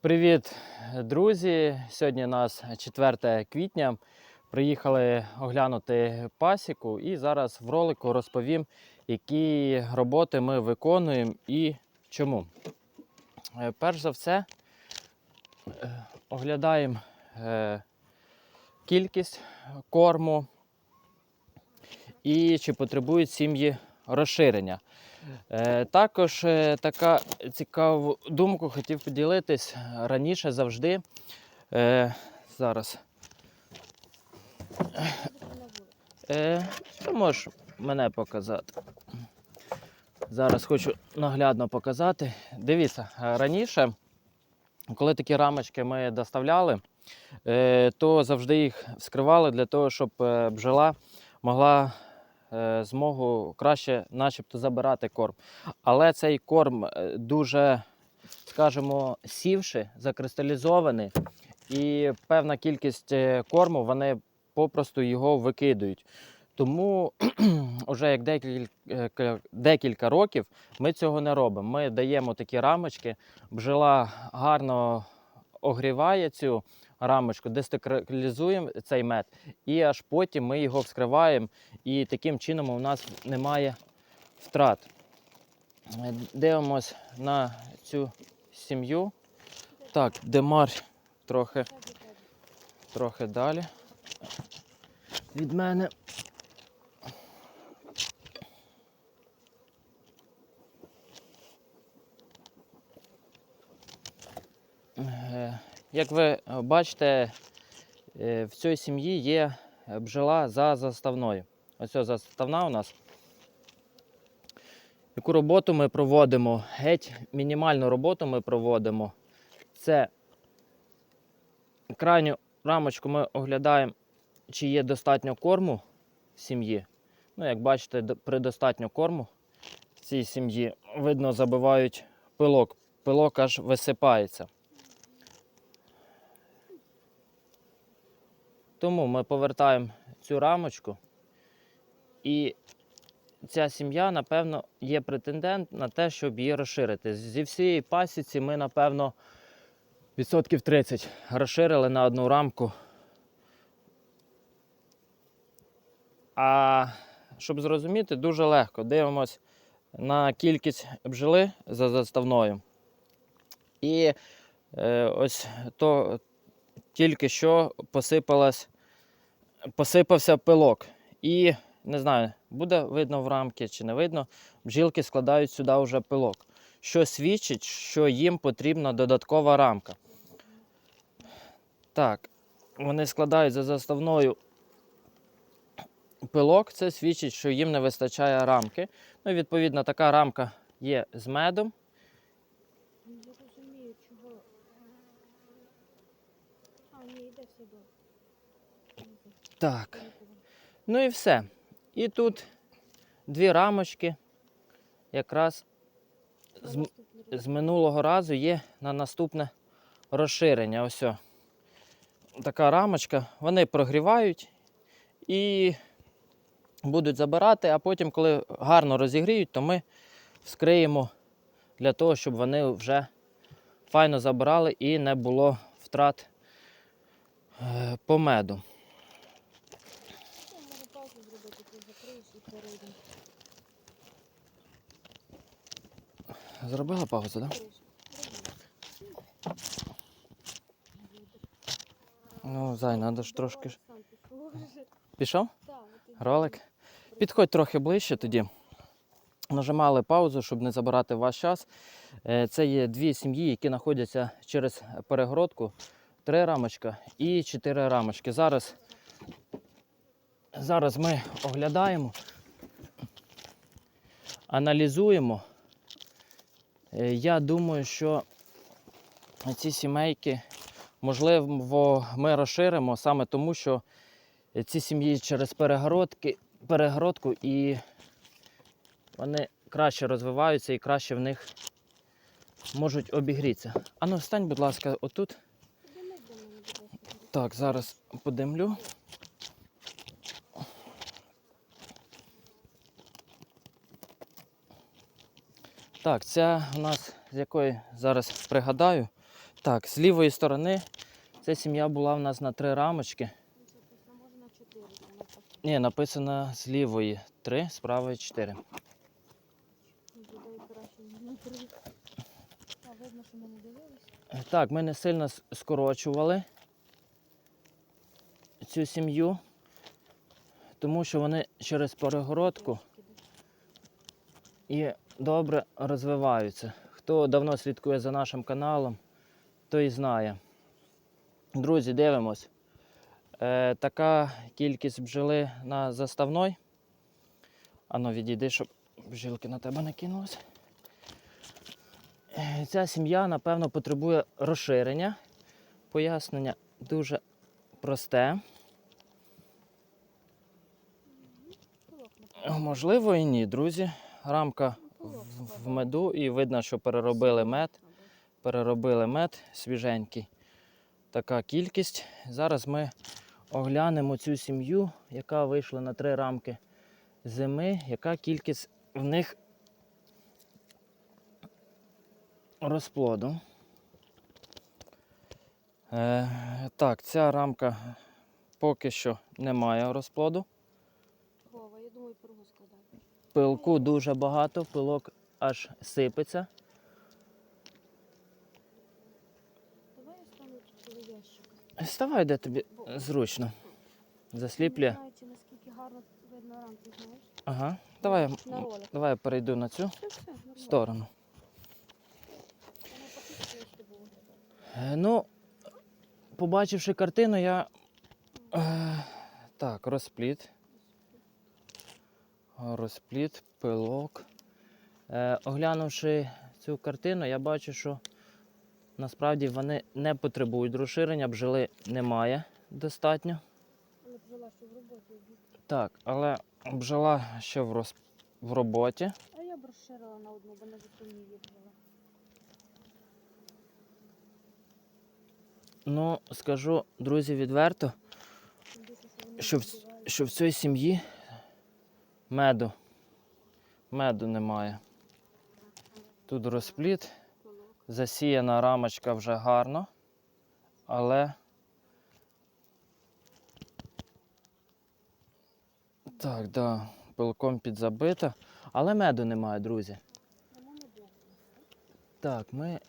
Привіт, друзі! Сьогодні у нас 4 квітня. Приїхали оглянути пасіку і зараз в ролику розповім, які роботи ми виконуємо і чому. Е, Перш за все, е, оглядаємо е, кількість корму і чи потребують сім'ї розширення. Е, Також е, така цікаву думку хотів поділитись. Раніше завжди. Е, зараз. Ти можеш мене показати. Зараз хочу наглядно показати. Дивіться, раніше, коли такі рамочки ми доставляли, то завжди їх вскривали для того, щоб бджола могла змогу краще, начебто, забирати корм. Але цей корм е, дуже, скажімо, сівши, закристалізований, і певна кількість е, корму вони попросту його викидують. Тому вже як декілька, декілька років ми цього не робимо. Ми даємо такі рамочки, бджола гарно огріває цю рамочку, дестакралізуємо цей мед, і аж потім ми його вскриваємо, і таким чином у нас немає втрат. Е, Дивимось на цю сім'ю. Так, демар трохи, трохи далі від мене. Е, Як ви бачите, е, в цій сім'ї є бджола за заставною. Ось заставна у нас. Яку роботу ми проводимо? Геть мінімальну роботу ми проводимо. Це крайню рамочку ми оглядаємо, чи є достатньо корму в сім'ї. Ну, як бачите, при достатньо корму в цій сім'ї видно, забивають пилок. Пилок аж висипається. Тому ми повертаємо цю рамочку. І ця сім'я, напевно, є претендент на те, щоб її розширити. Зі всієї пасіці ми, напевно, відсотків 30 розширили на одну рамку. А щоб зрозуміти, дуже легко. Дивимось на кількість бджоли за заставною. І е, ось то тільки що посипалась, посипався пилок. І не знаю, буде видно в рамки чи не видно, бджілки складають сюди вже пилок, що свідчить, що їм потрібна додаткова рамка. Так, вони складають за заставною пилок, це свідчить, що їм не вистачає рамки. Ну, відповідно, така рамка є з медом. Не розумію, чого. А, ні, йде сюди. Так. Ну і все. І тут дві рамочки якраз з, з минулого разу є на наступне розширення. Ось. Така рамочка. Вони прогрівають і будуть забирати, а потім, коли гарно розігріють, то ми вскриємо для того, щоб вони вже файно забирали і не було втрат е, по меду. Може паузу закриєш і перейдемо. Зробила паузу, так? Да? Ну, зай, треба ж трошки. пішов Ролик. Підходь трохи ближче тоді. Нажимали паузу, щоб не забирати ваш час. Е, Це є дві сім'ї, які знаходяться через перегородку. Три рамочка і чотири рамочки. Зараз, зараз ми оглядаємо, аналізуємо. Е, Я думаю, що ці сімейки, можливо, ми розширимо саме тому, що ці сім'ї через перегородки, перегородку і вони краще розвиваються і краще в них можуть обігрітися. Ану, встань, будь ласка, отут. Так, зараз подимлю. Так, ця у нас, з якої зараз пригадаю, Так, з лівої сторони ця сім'я була в нас на три рамочки. Це після може на 4. Це на так. Ні, написано з лівої три, з правої чотири. Буде краще на 3. А видно, що ми не дивилися. Так, ми не сильно скорочували цю сім'ю, тому що вони через перегородку і добре розвиваються. Хто давно слідкує за нашим каналом, той знає. Друзі, дивимось. Е, така кількість бджоли на заставной. Ану, відійди, щоб бджілки на тебе не кинулися. Е, Ця сім'я, напевно, потребує розширення. Пояснення дуже просте. Можливо, і ні, друзі. Рамка в, в меду, і видно, що переробили мед. Переробили мед свіженький. Така кількість. Зараз ми оглянемо цю сім'ю, яка вийшла на три рамки зими, яка кількість в них розплоду. Е, так, ця рамка поки що не має розплоду. Вова, я думаю, складати. Пилку дуже багато, пилок аж сипеться. Давай я тут. Ставай, де тобі зручно. Засліплює. наскільки гарно видно рамки, знаєш. Ага. Давай, На давай я перейду на цю Все, все, сторону. Е, Ну, побачивши картину, я. Е, так, розпліт. Розпліт, пилок. Е, оглянувши цю картину, я бачу, що насправді вони не потребують розширення, бджоли немає достатньо. Але бджола, що в роботі. Так, але бджола ще в, роз... в роботі. А я б розширила на одну, бо не затемнію бджола. Ну, скажу, друзі, відверто, що в, що в цій сім'ї меду. Меду немає. Тут розпліт, засіяна рамочка вже гарно, але. Так, да, пилком підзабита, але меду немає, друзі. Так, ми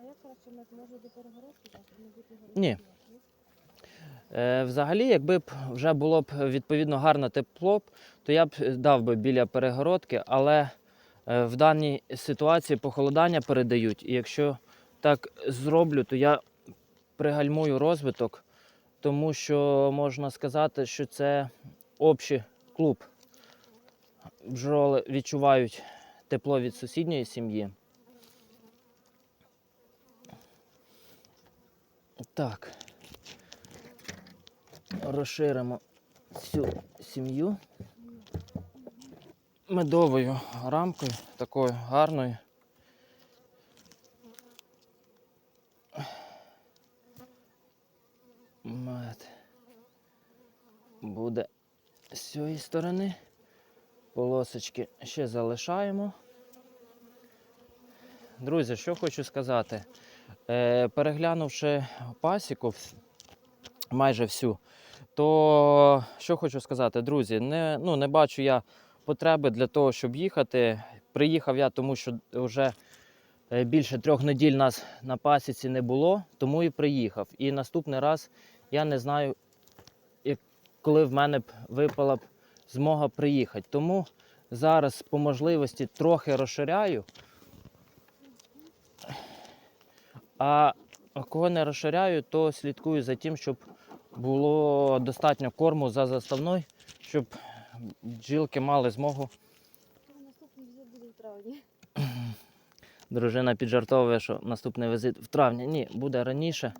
А як краще ми може до перегородки так, Ні. Е, взагалі, якби б вже було б відповідно гарне тепло, то я б дав би біля перегородки, але е, в даній ситуації похолодання передають. І якщо так зроблю, то я пригальмую розвиток, тому що можна сказати, що це общий клуб. Бджоли відчувають тепло від сусідньої сім'ї. Так розширимо цю сім'ю медовою рамкою, такою гарною. Мед буде з цієї сторони. Полосочки ще залишаємо. Друзі, що хочу сказати. Е, переглянувши пасіку майже всю, то що хочу сказати, друзі, не, ну, не бачу я потреби для того, щоб їхати. Приїхав я, тому що вже е, більше трьох неділь нас на пасіці не було, тому і приїхав. І наступний раз я не знаю, коли в мене б випала б змога приїхати. Тому зараз по можливості трохи розширяю. А кого не розширяю, то слідкую за тим, щоб було достатньо корму за заставною, щоб бджілки мали змогу. Наступний візит буде в травні. Дружина піджартовує, що наступний візит в травні. Ні, буде раніше.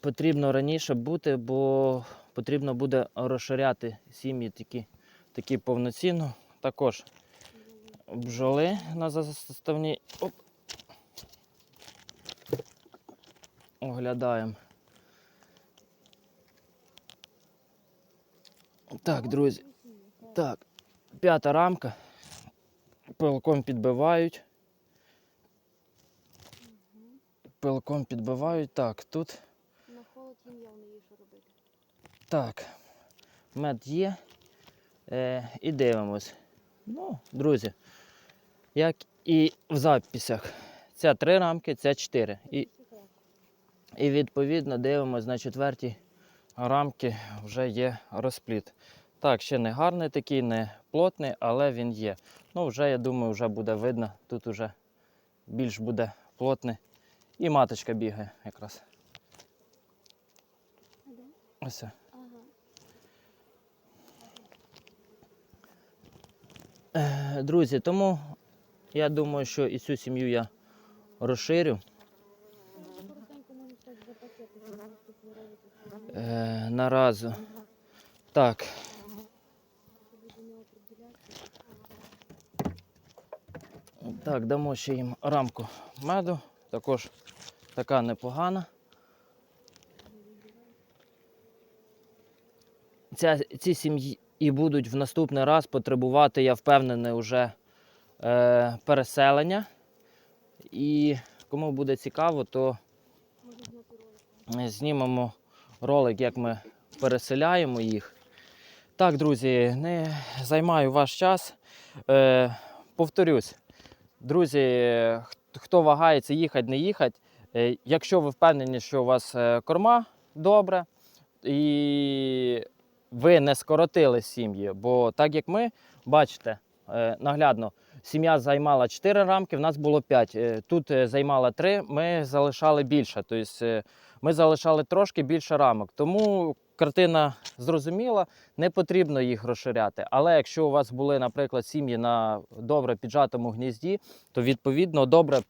Потрібно раніше бути, бо потрібно буде розширяти сім'ї такі, такі повноцінно. Також бджоли на заставній. Оп. Оглядаємо. Так, друзі. Так, п'ята рамка. Пилком підбивають. пилком підбивають. Так, тут На холод їм явно є що робити. так. Мед є. Е, і дивимось. Ну, друзі, як і в записях. Це три рамки, це чотири. І. і відповідно дивимось на четвертій рамки вже є розпліт. Так, ще не гарний такий, не плотний, але він є. Ну, вже, я думаю, вже буде видно. Тут вже більш буде плотний. І маточка бігає якраз. Ось. Е, Друзі, тому я думаю, що і цю сім'ю я розширю. Ну, Коротенько можна так за пакети, щоб наступний раз тут Е, наразу. Так, так, дамо ще їм рамку меду. Також така непогана. Ця, ці сім'ї будуть в наступний раз потребувати, я впевнений, вже е, переселення. І кому буде цікаво, то Можна зняти ролик. Е, знімемо ролик, як ми переселяємо їх. Так, друзі, не займаю ваш час. Е, повторюсь, друзі, хто вагається їхати, не їхати, е, якщо ви впевнені, що у вас е, корма добре, і ви не скоротили сім'ї, бо так як ми, бачите, наглядно, сім'я займала 4 рамки, в нас було 5. Тут е, займала 3, ми залишали більше. Тобто е, ми залишали трошки більше рамок. Тому картина зрозуміла, не потрібно їх розширяти. Але якщо у вас були, наприклад, сім'ї на добре піджатому гнізді, то відповідно добре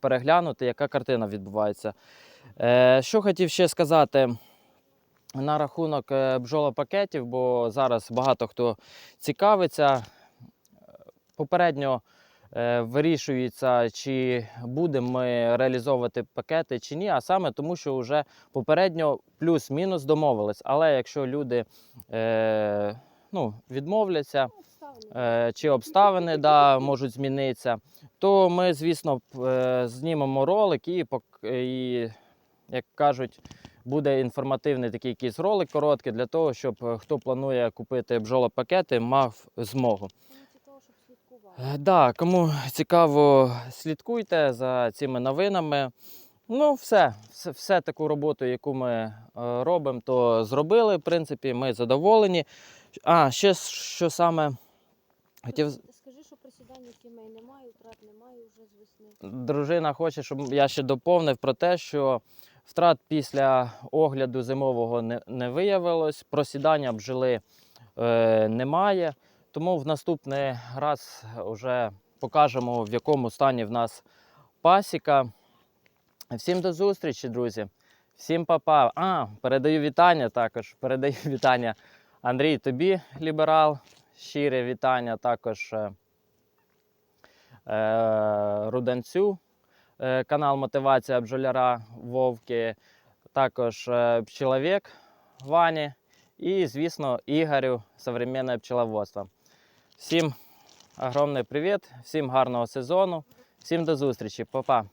переглянути, яка картина відбувається. Е, що хотів ще сказати на рахунок е, бджолопакетів, бо зараз багато хто цікавиться. Попередньо е, вирішується, чи будемо ми реалізовувати пакети чи ні, а саме тому, що вже попередньо плюс-мінус домовились. Але якщо люди е, ну, відмовляться, е, чи обставини да, можуть змінитися, то ми, звісно, е, знімемо ролик і, і, як кажуть, буде інформативний такий якийсь ролик короткий для того, щоб е, хто планує купити бджолопакети, мав змогу. Кому цікаво, щоб слідкували. Е, Да, кому цікаво, слідкуйте за цими новинами. Ну, все, все, все таку роботу, яку ми е, робимо, то зробили. В принципі, ми задоволені. А, ще що саме хотів. Скажи, що присідання кімей немає, втрат немає вже з весни. Дружина хоче, щоб я ще доповнив про те, що втрат після огляду зимового не, не виявилось, просідання бджоли е, немає. Тому в наступний раз вже покажемо, в якому стані в нас пасіка. Всім до зустрічі, друзі. Всім па-па. А, передаю вітання також. Передаю вітання Андрій, тобі, ліберал. Щире вітання також е, е, Руданцю, е, канал Мотивація бджоляра Вовки, також е, пчеловік Вані і, звісно, Ігорю Современне пчеловодство. Всім огромний привіт, всім гарного сезону, всім до зустрічі, Па-па.